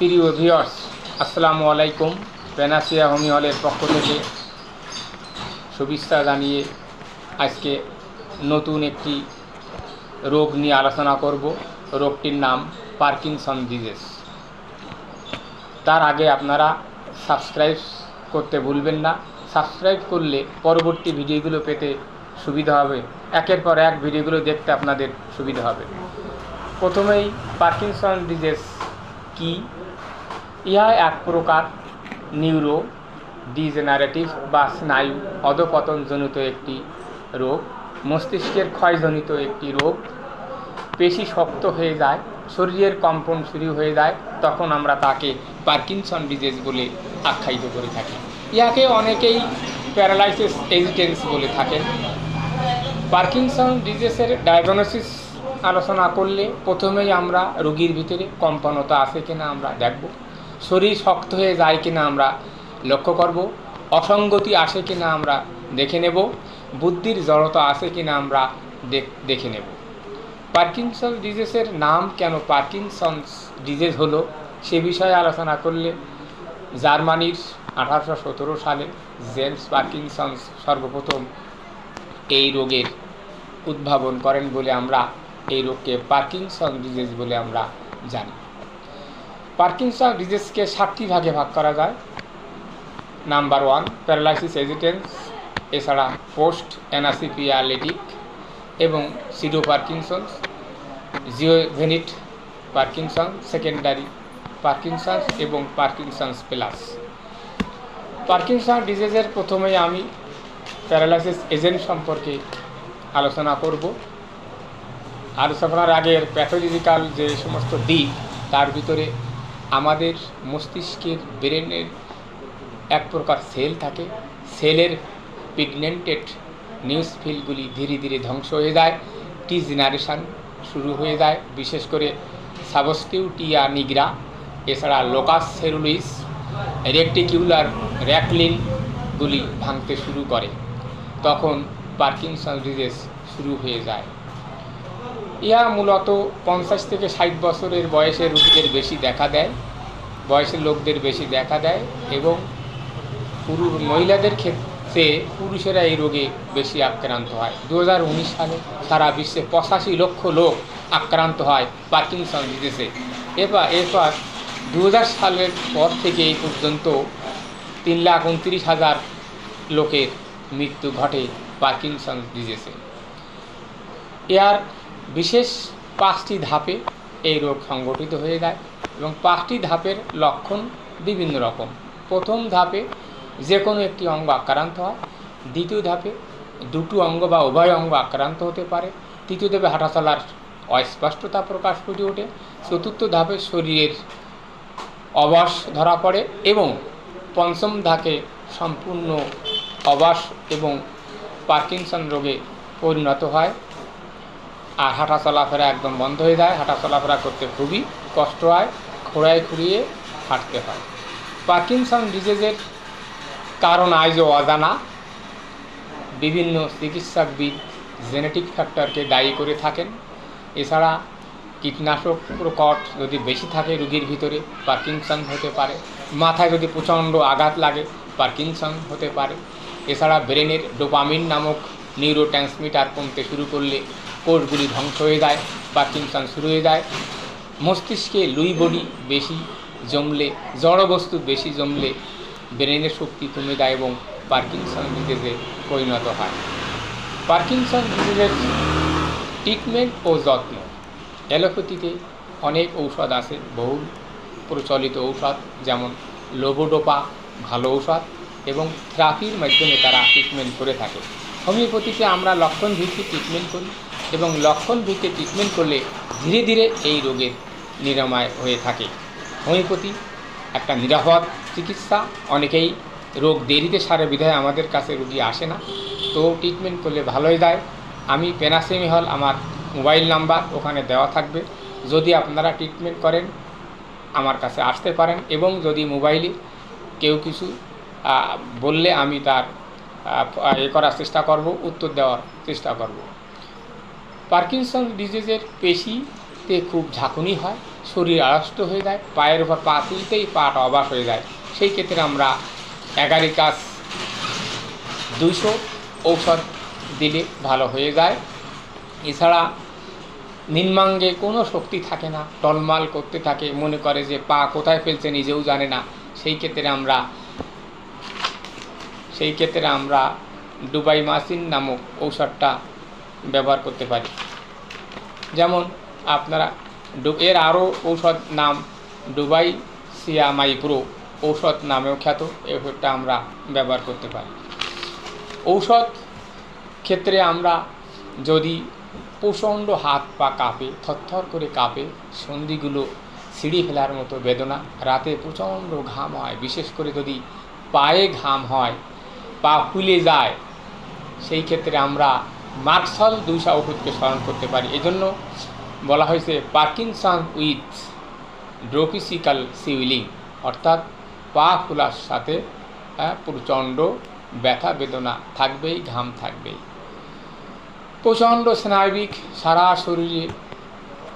প্রিয় ভিউয়ার্স আসসালামু আলাইকুম। পেনাসিয়া হোমি হলের পক্ষ থেকে শুভেচ্ছা জানিয়ে আজকে নতুন একটি রোগ নিয়ে আলোচনা করব। রোগটির নাম পার্কিনসন ডিজিজ তার আগে আপনারা সাবস্ক্রাইব করতে ভুলবেন না। সাবস্ক্রাইব করলে পরবর্তী ভিডিওগুলো পেতে সুবিধা হবে। একের পর এক ভিডিওগুলো দেখতে আপনাদের সুবিধা হবে। প্রথমেই পার্কিনসন ডিজিজ কি? ইহা এক প্রকার নিউরো ডিজেনারেটিভ বা স্নায়ু অধপতনজনিত একটি রোগ। মস্তিষ্কের ক্ষয়জনিত একটি রোগ। পেশি শক্ত হয়ে যায়, শরীরের কম্পন শুরু হয়ে যায়, তখন আমরা তাকে পার্কিনসন ডিজিজ বলে আখ্যায়িত করে থাকি। ইহাকে অনেকেই প্যারালাইসিস এজিটেন্স বলে থাকেন। পার্কিনসন ডিজিজের ডায়াগনোসিস আলোচনা করলে প্রথমেই আমরা রোগীর ভিতরে কম্পনতা আছে কিনা আমরা দেখব। শরীর শক্ত হয়ে যায় কিনা আমরা লক্ষ্য করব, অসঙ্গতি আসে কিনা আমরা দেখে নেব, বুদ্ধির জড়তা আছে কিনা আমরা দেখ- দেখে নেব। পার্কিনসন ডিজিজের নাম কেন পার্কিনসনস ডিজিজ হলো সে বিষয়ে আলোচনা করলে জার্মানির আঠারোশো সতেরো সালে জেমস পার্কিনসন্স সর্বপ্রথম এই রোগের উদ্ভাবন করেন বলে আমরা, এই রোগকে পার্কিনসন ডিজিজ বলে আমরা জানি। পার্কিনসন ডিজিজকে সাতটি ভাগে ভাগ করা যায়। নাম্বার ওয়ান, প্যারালাইসিস এজিটেন্স এছাড়া পোস্ট অ্যানাসিপিয়ালেটিক এবং pseudo Parkinson's, juvenile Parkinson, secondary Parkinson's এবং পার্কিনসন্স প্লাস। পার্কিনসন ডিজিজের প্রথমেই আমি প্যারালাইসিস এজেন্ট সম্পর্কে আলোচনা করব। আলোচনার আগের প্যাথোলজিক্যাল যে সমস্ত দিক, তার ভিতরে আমাদের মস্তিষ্কের ব্রেনের এক প্রকার সেল থাকে। সেলের পিগমেন্টেড নিউজ ফিলগুলি ধীরে ধীরে ধ্বংস হয়ে যায় টি জেনারেশান শুরু হয়ে যায়, বিশেষ করে সাবস্টিউটিয়া নিগ্রা এছাড়া লোকাস সেরুলিস রেকটিকিউলার র্যাকলিনগুলি ভাঙতে শুরু করে। তখন পার্কিনসন ডিজিজ শুরু হয়ে যায়। ইহা মূলত পঞ্চাশ থেকে ষাট বছরের বয়সের রোগীদের বেশি দেখা দেয়। বয়সের লোকদের বেশি দেখা দেয় এবং পুরু মহিলাদের ক্ষেত্রে পুরুষেরা এই রোগে বেশি আক্রান্ত হয়। দু হাজার উনিশ সালে সারা বিশ্বে পঁচাশি লক্ষ লোক আক্রান্ত হয় পার্কিনসন ডিজিজে। এবার, এরপর দু হাজার সালের পর থেকে এই পর্যন্ত তিন লাখ উনত্রিশ হাজার লোকের মৃত্যু ঘটে পার্কিনসন ডিজিজে। এর বিশেষ পাঁচটি ধাপে এই রোগ সংগঠিত হয়ে যায়। এবং পাঁচটি ধাপের লক্ষণ বিভিন্ন রকম। প্রথম ধাপে যে কোনো একটি অঙ্গ আক্রান্ত হয়। দ্বিতীয় ধাপে দুটো অঙ্গ বা উভয় অঙ্গ আক্রান্ত হতে পারে। তৃতীয় ধাপে হাঁটাচলার অস্পষ্টতা প্রকাশ করে ওঠে। চতুর্থ ধাপে শরীরের অবাস ধরা পড়ে এবং পঞ্চম ধাপে সম্পূর্ণ অবাস এবং পার্কিনসন রোগে পরিণত হয়। আর হাঁটা চলাফেরা একদম বন্ধ হয়ে যায়। হাঁটা চলাফেরা করতে খুবই কষ্ট হয়। খোড়ায় খুঁড়িয়ে হাঁটতে হয়। পার্কিনসন ডিজিজের কারণ আজও অজানা। বিভিন্ন চিকিৎসাবিদ জেনেটিক ফ্যাক্টরকে দায়ী করে থাকেন। এছাড়া কীটনাশক প্রকট যদি বেশি থাকে রোগীর ভিতরে পার্কিনসন হতে পারে। মাথায় যদি প্রচণ্ড আঘাত লাগে পার্কিনসন হতে পারে। এছাড়া ব্রেনের ডোপামিন নামক নিউরো কমতে শুরু করলে কোষগুলি ধ্বংস হয়ে যায় পার্কিনসন শুরু হয়ে যায়। মস্তিষ্কে লুই বডি বেশি জমলে জড়বস্তু বেশি জমলে, ব্রেনের শক্তি কমে যায় এবং পার্কিনসন ডিজিজে পরিণত হয়। পার্কিনসন ডিজিজের ট্রিটমেন্ট ও যত্ন। অ্যালোপ্যাথিতে অনেক ঔষধ আছে, বহু প্রচলিত ঔষধ, যেমন লোবোডোপা, ভালো ঔষধ এবং থেরাপির মাধ্যমে তারা ট্রিটমেন্ট করে থাকে। হোমিওপ্যাথিতে আমরা লক্ষণ ভিত্তিক ট্রিটমেন্ট করি এবং লক্ষণ ভিত্তিক ট্রিটমেন্ট করলে ধীরে ধীরে এই রোগের নিরাময় হয়ে থাকে। হোমিওপ্যাথি একটা নিরাপদ চিকিৎসা। অনেকেই রোগ দেরিতে সারে, বিধায় আমাদের কাছে রুগী আসে না। তো ট্রিটমেন্ট করলে ভালোই যায় আমি পেনাসেমি হল আমার মোবাইল নাম্বার ওখানে দেওয়া থাকবে। যদি আপনারা ট্রিটমেন্ট করেন, আমার কাছে আসতে পারেন এবং যদি মোবাইলে কেউ কিছু বললে আমি তার এ করার চেষ্টা করব, উত্তর দেওয়ার চেষ্টা করব। পার্কিনসন ডিজিজের পেশি তে খুব ঝাঁকুনি হয়, শরীর আড়ষ্ট হয়ে যায়, পায়ের উপর পা তুলতেই পাটা অবাস হয়ে যায়। সেই ক্ষেত্রে আমরা অ্যাগারিকাস দুইশো ঔষধ দিলে ভালো হয়ে যায়। এছাড়া নিম্নাঙ্গে কোনো শক্তি থাকে না, টলমাল করতে থাকে, মনে করে যে পা কোথায় ফেলছে নিজেও জানে না। সেই ক্ষেত্রে আমরা, সেই ক্ষেত্রে আমরা ডুবাই মাসিন নামক ঔষধটা ব্যবহার করতে পারি। যেমন আপনারা এর আরও ঔষধ নাম ডুবাই সিয়ামাইপ্রো ঔষধ নামেও খ্যাত। ওষুধটা আমরা ব্যবহার করতে পারি। ঔষধ ক্ষেত্রে আমরা যদি প্রচণ্ড হাত পা কাঁপে, থরথর করে কাঁপে, সন্ধিগুলো সিঁড়ি ফেলার মতো বেদনা, রাতে প্রচণ্ড ঘাম হয়, বিশেষ করে যদি পায়ে ঘাম হয়, পা ফুলে যায়, সেই ক্ষেত্রে আমরা মার্কসল দুইশা ওষুধকে স্মরণ করতে পারি। এজন্য বলা হয়েছে, পার্কিনসন উইথ ড্রোপিসিক্যাল সিউলিং অর্থাৎ পা ফোলার সাথে প্রচণ্ড ব্যথা বেদনা থাকবেই, ঘাম থাকবেই। প্রচণ্ড স্নায়বিক সারা শরীরে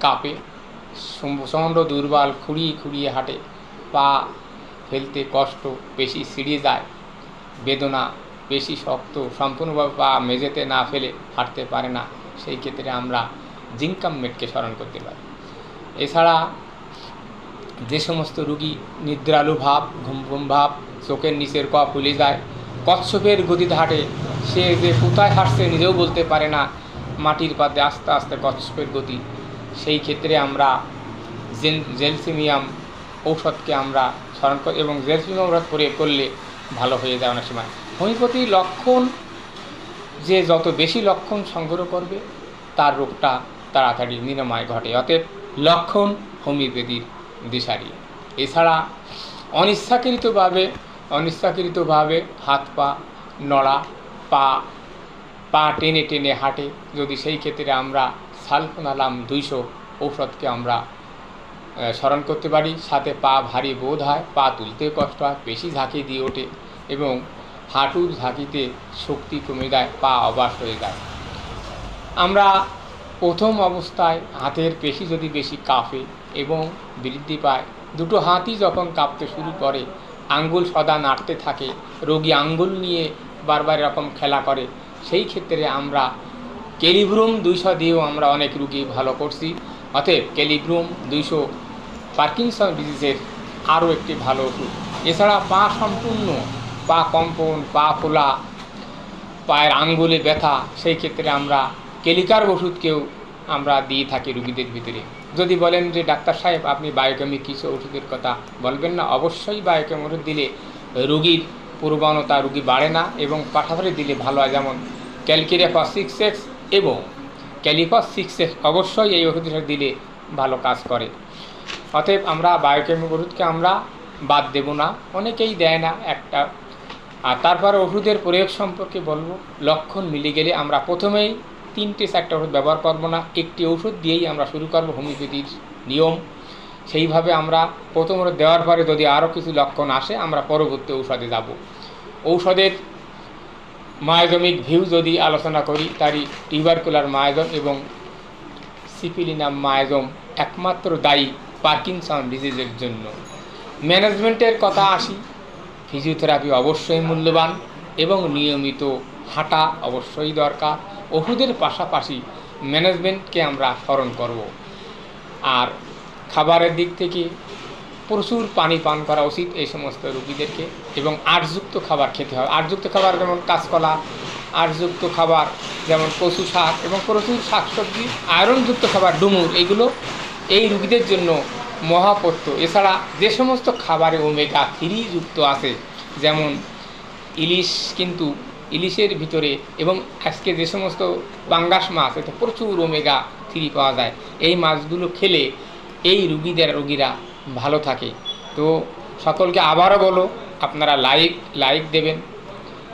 কাঁপে প্রচণ্ড দুর্বল খুঁড়িয়ে খুঁড়িয়ে হাঁটে, পা ফেলতে কষ্ট বেশি সিঁড়ে যায়, বেদনা বেশি শক্ত, সম্পূর্ণভাবে পা মেঝেতে না ফেলে হাঁটতে পারে না। সেই ক্ষেত্রে আমরা জিঙ্কাম মেটকে স্মরণ করতে পারি। এছাড়া যে সমস্ত রুগী নিদ্রালু ভাব, ঘুম ঘুম ভাব, চোখের নিচের ক ফুলে যায়, কচ্ছপের গতিতে হাঁটে সে যে কোথায় হাঁটছে নিজেও বলতে পারে না, মাটির পাতে আস্তে আস্তে কচ্ছপের গতি। সেই ক্ষেত্রে আমরা জেলসিমিয়াম ঔষধকে আমরা স্মরণ করি, এবং জেলসিমিয়াম ঔষধ প্রয়োগ করলে ভালো হয়ে যায় অনেক সময়। হোমিওপ্যাথি লক্ষণ যে যত বেশি লক্ষণ সংগ্রহ করবে, তার রোগটা তাড়াতাড়ি নিরাময় ঘটে, অতএব লক্ষণ হোমিওপ্যাথির দিশারি। এছাড়া অনিচ্ছাকৃতভাবে অনিচ্ছাকৃতভাবে হাত পা নড়া, পা পা টেনে টেনে হাঁটে, যদি সেই ক্ষেত্রে আমরা সালফোনালাম দুইশো ঔষধকে আমরা স্মরণ করতে পারি, সাথে পা ভারী বোধ হয়, পা তুলতে কষ্ট হয় পেশি ঝাঁকি দিয়ে ওঠে এবং হাঁটুর ঝাঁকিতে শক্তি কমে যায়, পা অবাস হয়ে যায়। আমরা প্রথম অবস্থায় হাতের পেশি যদি বেশি কাঁপে এবং বৃদ্ধি পায়, দুটো হাতই যখন কাঁপতে শুরু করে, আঙ্গুল সদা নাড়তে থাকে, রোগী আঙ্গুল নিয়ে বারবার এরকম খেলা করে, সেই ক্ষেত্রে আমরা ক্যালিব্রুম দুইশো দিয়েও আমরা অনেক রুগী ভালো করছি। অতএব ক্যালিব্রুম দুইশো পার্কিনসন ডিজিজের আরও একটি ভালো ওষুধ। এছাড়া পা সম্পূর্ণ, পা কম্পন, পা ফোলা, পায়ের আঙ্গুলে ব্যথা, সেই ক্ষেত্রে আমরা কেলিকার ওষুধকেও আমরা দিয়ে থাকি রুগীদের ভিতরে। যদি বলেন যে, ডাক্তার সাহেব, আপনি বায়োকেমিক কিছু ওষুধের কথা বলবেন না, অবশ্যই বায়োকেম ওষুধ দিলে রুগীর প্রবণতা রুগী বাড়ে না এবং পাঠাপাঠি দিলে ভালো হয়। যেমন ক্যালকিরিয়াফা সিক্স এক্স এবং ক্যালিফাস সিক্স এক্স অবশ্যই এই ওষুধটা দিলে ভালো কাজ করে। অতএব আমরা বায়োকেমিক ওষুধকে আমরা বাদ দেব না, অনেকেই দেয় না একটা। আর তারপরে ওষুধের প্রয়োগ সম্পর্কে বলব, লক্ষণ মিলে গেলে আমরা প্রথমেই তিনটে চারটে ওষুধ ব্যবহার করব না, একটি ওষুধ দিয়েই আমরা শুরু করব হোমিওপ্যাথির নিয়ম। সেইভাবে আমরা প্রথম ওষুধ দেওয়ার পরে যদি আরও কিছু লক্ষণ আসে, আমরা পরবর্তী ঔষধে যাব। ঔষধের মায়োজমিক ভিউ যদি আলোচনা করি, তারই টিউবারকুলার মায়োজম এবং সিপিলিনাম মায়োজম একমাত্র দায়ী পার্কিনসন ডিজিজের জন্য। ম্যানেজমেন্টের কথা আসি ফিজিওথেরাপি অবশ্যই মূল্যবান এবং নিয়মিত হাঁটা অবশ্যই দরকার। ওষুধের পাশাপাশি ম্যানেজমেন্টকে আমরা স্মরণ করব। আর খাবারের দিক থেকে প্রচুর পানি পান করা উচিত এই সমস্ত রুগীদেরকে এবং আটযুক্ত খাবার খেতে হবে আটযুক্ত খাবার যেমন কাঁচকলা আটযুক্ত খাবার যেমন কচু শাক এবং প্রচুর শাকসবজি, আয়রনযুক্ত খাবার, ডুমুর, এগুলো এই রুগীদের জন্য মহাপত্য। এছাড়া যে সমস্ত খাবারে ওমেগা থ্রি যুক্ত আছে, যেমন ইলিশ কিন্তু ইলিশের ভিতরে এবং আজকে যে সমস্ত পাঙ্গাস মাছ এতে প্রচুর ওমেগা থ্রি পাওয়া যায়। এই মাছগুলো খেলে এই রুগীদের রুগীরা ভালো থাকে। তো সকলকে আবারও বলো, আপনারা লাইক লাইক দেবেন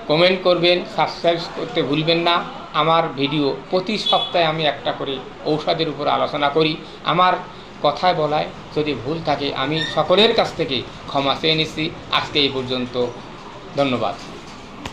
কমেন্ট করবেন সাবস্ক্রাইব করতে ভুলবেন না। আমার ভিডিও প্রতি সপ্তাহে আমি একটা করে ঔষধের উপর আলোচনা করি। আমার কথায় বলায় যদি ভুল থাকে, আমি সকলের কাছ থেকে ক্ষমা চেয়ে নিচ্ছি। আজকে এই পর্যন্ত, ধন্যবাদ।